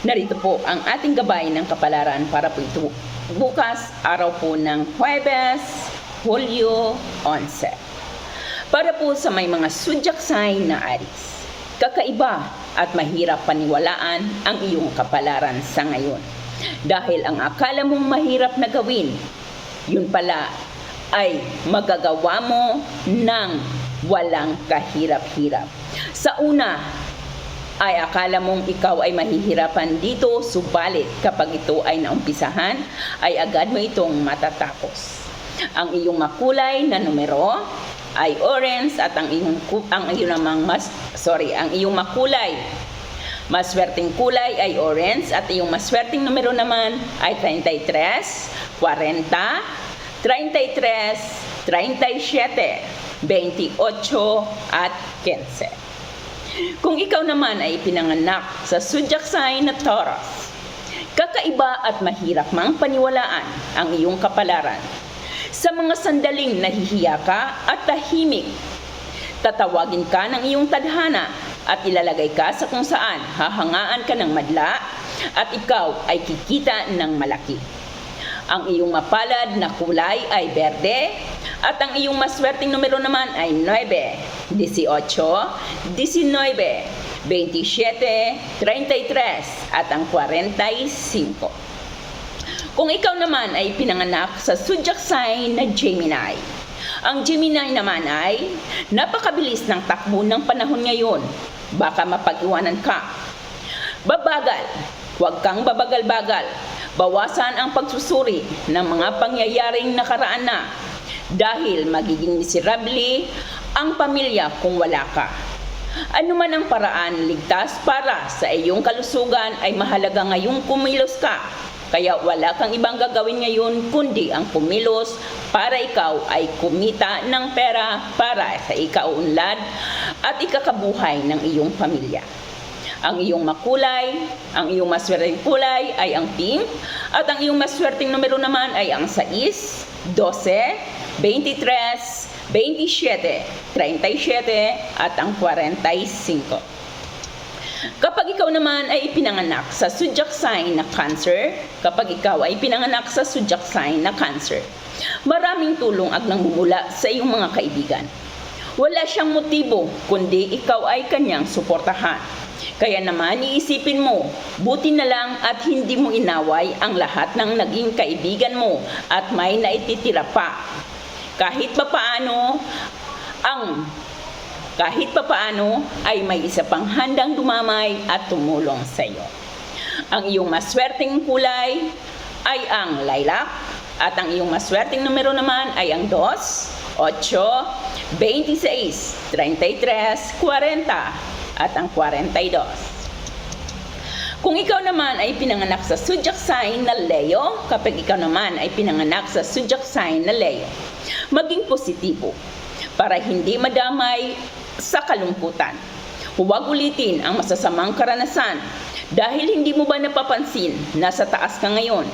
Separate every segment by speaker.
Speaker 1: Narito po ang ating gabay ng kapalaran para po ito bukas, araw po ng Huwebes, Hulyo 11. Para po sa may mga zodiac sign na Aris. Kakaiba at mahirap paniwalaan ang iyong kapalaran sa ngayon. Dahil ang akala mong mahirap na gawin, yun pala ay magagawa mo ng walang kahirap-hirap. Sa una, ay akala mong ikaw ay mahihirapan dito, subalit kapag ito ay naumpisahan, ay agad mo itong matatapos. Ang iyong makulay na numero ay orange at ang iyong ang iyong namang mas sorry, ang iyong makulay Maswerteng kulay ay orange at iyong maswerteng numero naman ay 33, 40, 33, 37, 28 at 15. Kung ikaw naman ay pinanganak sa zodiac sign na Taurus, kakaiba at mahirap mang paniwalaan ang iyong kapalaran. Sa mga sandaling nahihiya ka at tahimik, tatawagin ka ng iyong tadhana at ilalagay ka sa kung saan hahangaan ka ng madla at ikaw ay kikita ng malaki. Ang iyong mapalad na kulay ay berde at ang iyong maswerteng numero naman ay 9, 18, 19, 27, 33 at ang 45. Kung ikaw naman ay pinanganak sa zodiac sign na Gemini, ang Gemini naman ay napakabilis ng takbo ng panahon ngayon. Baka mapag-iwanan ka. Babagal, huwag kang babagal-bagal. Bawasan ang pagsusuri ng mga pangyayaring nakaraan na dahil magiging miserable ang pamilya kung wala ka. Ano man ang paraan ligtas para sa iyong kalusugan ay mahalaga ngayong kumilos ka. Kaya wala kang ibang gagawin ngayon kundi ang kumilos para ikaw ay kumita ng pera para sa ikaunlad at ikakabuhay ng iyong pamilya. Ang iyong makulay, ang iyong maswerteng kulay ay ang pink at ang iyong maswerteng numero naman ay ang 6, 12, 23, 27, 37 at ang 45. Kapag ikaw naman ay ipinanganak sa zodiac sign na Cancer, kapag ikaw ay pinanganak sa zodiac sign na Cancer, maraming tulong ang namumula sa iyong mga kaibigan. Wala siyang motibo, kundi ikaw ay kanyang suportahan. Kaya naman iisipin mo, buti na lang at hindi mo inaway ang lahat ng naging kaibigan mo at may naititira pa. Kahit pa paano, ang kahit papaano ay may isa pang handang dumamay at tumulong sa iyo. Ang iyong maswerteng kulay ay ang lilac at ang iyong maswerteng numero naman ay ang 2, 8, 26, 33, 40 at ang 42. Kung ikaw naman ay pinanganak sa zodiac sign na Leo, kapag ikaw naman ay pinanganak sa zodiac sign na Leo, maging positibo para hindi madamay sa kalungkutan. Huwag ulitin ang masasamang karanasan dahil hindi mo ba napapansin na sa taas ka ngayon.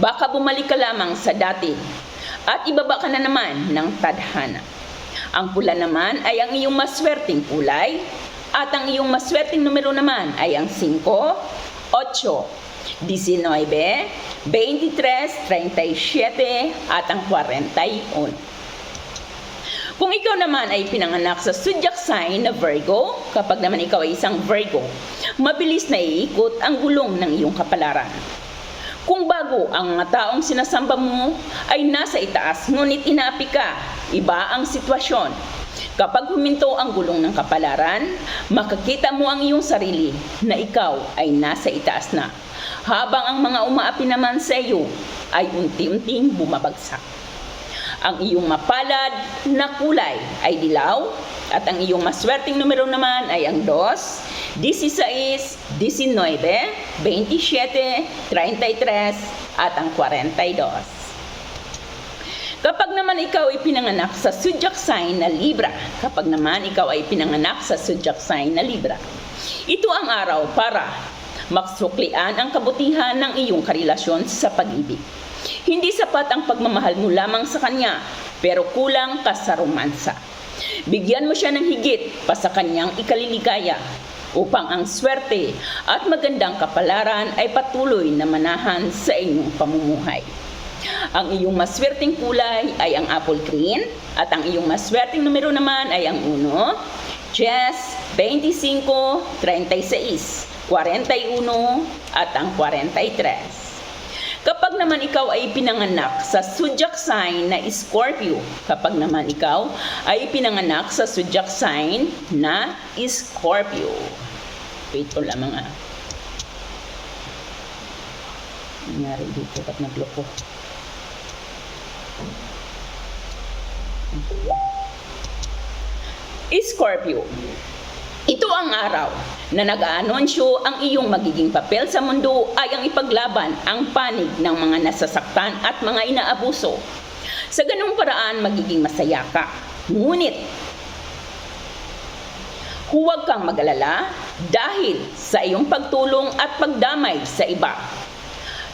Speaker 1: Baka bumalik ka lamang sa dati at ibaba ka na naman ng tadhana. Ang pula naman ay ang iyong maswerteng kulay at ang iyong maswerteng numero naman ay ang 5, 8, 19, 23, 37 at ang 41. Kung ikaw naman ay pinanganak sa zodiac sign na Virgo, kapag naman ikaw ay isang Virgo, mabilis na iikot ang gulong ng iyong kapalaran. Kung bago ang mga taong sinasamba mo ay nasa itaas ngunit inaapi ka, iba ang sitwasyon. Kapag huminto ang gulong ng kapalaran, makakita mo ang iyong sarili na ikaw ay nasa itaas na. Habang ang mga umaapi naman sa iyo ay unti-unting bumabagsak. Ang iyong mapalad na kulay ay dilaw at ang iyong maswerteng numero naman ay ang 2, 16, 19, 27, 33 at ang 42. Kapag naman ikaw ay pinanganak sa zodiac sign na Libra, kapag naman ikaw ay pinanganak sa zodiac sign na Libra, ito ang araw para maksuklian ang kabutihan ng iyong karelasyon sa pag-ibig. Hindi sapat ang pagmamahal mo lamang sa kanya, pero kulang ka sa romansa. Bigyan mo siya ng higit pa sa kanyang ikaliligaya. upang ang swerte at magandang kapalaran ay patuloy na manahan sa inyong pamumuhay. Ang iyong maswerteng kulay ay ang apple green at ang iyong maswerteng numero naman ay ang 1, 10, 25, 36, 41 at ang 43. Kapag naman ikaw ay pinanganak sa zodiac sign na Scorpio, kapag naman ikaw ay pinanganak sa zodiac sign na Scorpio. Wait ko lamang ah. Nangyari dito pag nagloko. Scorpio. Ito ang araw na nag-aanonsyo ang iyong magiging papel sa mundo ay ang ipaglaban ang panig ng mga nasasaktan at mga inaabuso. Sa ganung paraan, magiging masaya ka. Ngunit, huwag kang magalala dahil sa iyong pagtulong at pagdamay sa iba.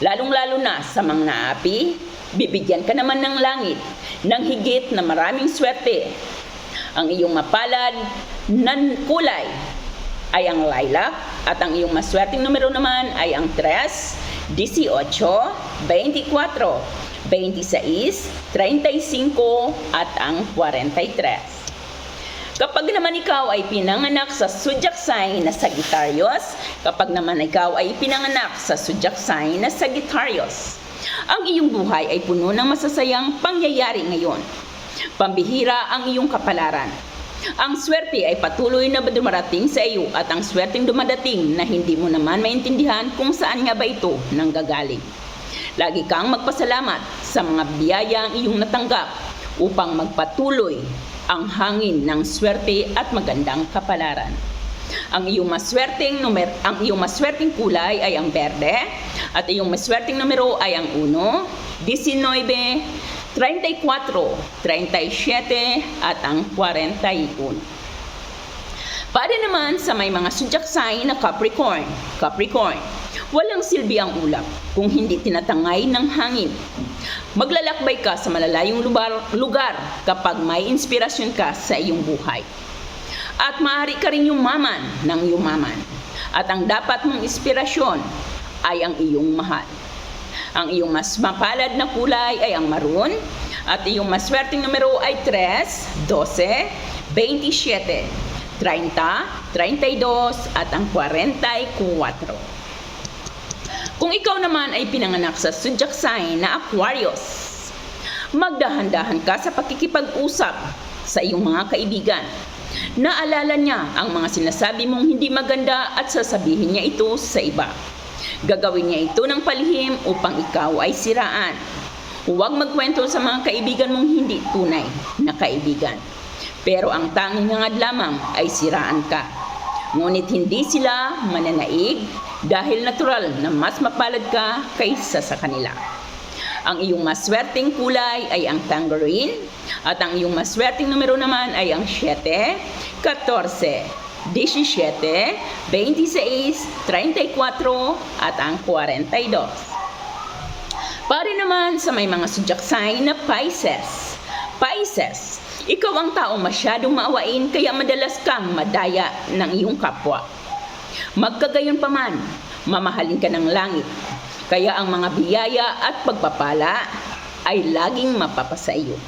Speaker 1: Lalong-lalo na sa mga naapi, bibigyan ka naman ng langit ng higit na maraming swerte ang iyong mapalad na kulay ay ang lilac at ang iyong maswerteng numero naman ay ang 3, 18, 24, 26, 35 at ang 43. Kapag naman ikaw ay pinanganak sa zodiac sign na Sagittarius, kapag naman ikaw ay pinanganak sa zodiac sign na Sagittarius, ang iyong buhay ay puno ng masasayang pangyayari ngayon. Pambihira ang iyong kapalaran. Ang swerte ay patuloy na dumarating sa iyo at ang swerteng dumadating na hindi mo naman maintindihan kung saan nga ba ito nanggagaling. Lagi kang magpasalamat sa mga biyayang iyong natanggap upang magpatuloy ang hangin ng swerte at magandang kapalaran. Ang iyong maswerteng numer ang iyong maswerteng kulay ay ang berde at iyong maswerteng numero ay ang 1, 19, 34, 37 at ang 41. Para naman sa may mga zodiac sign na Capricorn. Capricorn, walang silbi ang ulap kung hindi tinatangay ng hangin. Maglalakbay ka sa malalayong lugar, lugar kapag may inspirasyon ka sa iyong buhay. At maaari ka rin yumaman ng yumaman. At ang dapat mong inspirasyon ay ang iyong mahal. Ang iyong mas mapalad na kulay ay ang maroon at iyong maswerteng numero ay 3, 12, 27, 30, 32 at ang 44. Kung ikaw naman ay pinanganak sa zodiac sign na Aquarius, magdahan-dahan ka sa pakikipag-usap sa iyong mga kaibigan. Naalala niya ang mga sinasabi mong hindi maganda at sasabihin niya ito sa iba. Gagawin niya ito ng palihim upang ikaw ay siraan. Huwag magkwento sa mga kaibigan mong hindi tunay na kaibigan. Pero ang tanging hangad lamang ay siraan ka. Ngunit hindi sila mananaig dahil natural na mas mapalad ka kaysa sa kanila. Ang iyong maswerteng kulay ay ang tangerine at ang iyong maswerteng numero naman ay ang 7, 14, 17, 26, 34 at ang 42. Pare naman sa may mga zodiac sign na Pisces. Pisces, ikaw ang tao masyadong maawain kaya madalas kang madaya ng iyong kapwa. Magkagayon pa man, mamahalin ka ng langit. Kaya ang mga biyaya at pagpapala ay laging mapapasa iyo.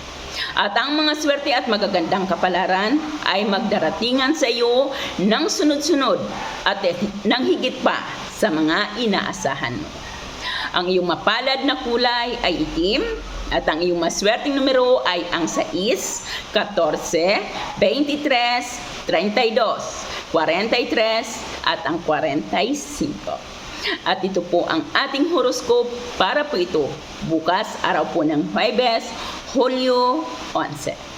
Speaker 1: At ang mga swerte at magagandang kapalaran ay magdaratingan sa iyo ng sunod-sunod at ng higit pa sa mga inaasahan mo. Ang iyong mapalad na kulay ay itim at ang iyong maswerteng numero ay ang 6, 14, 23, 32, 43 at ang 45. At ito po ang ating horoscope para po ito bukas araw po ng Huwebes, Hulyo 11.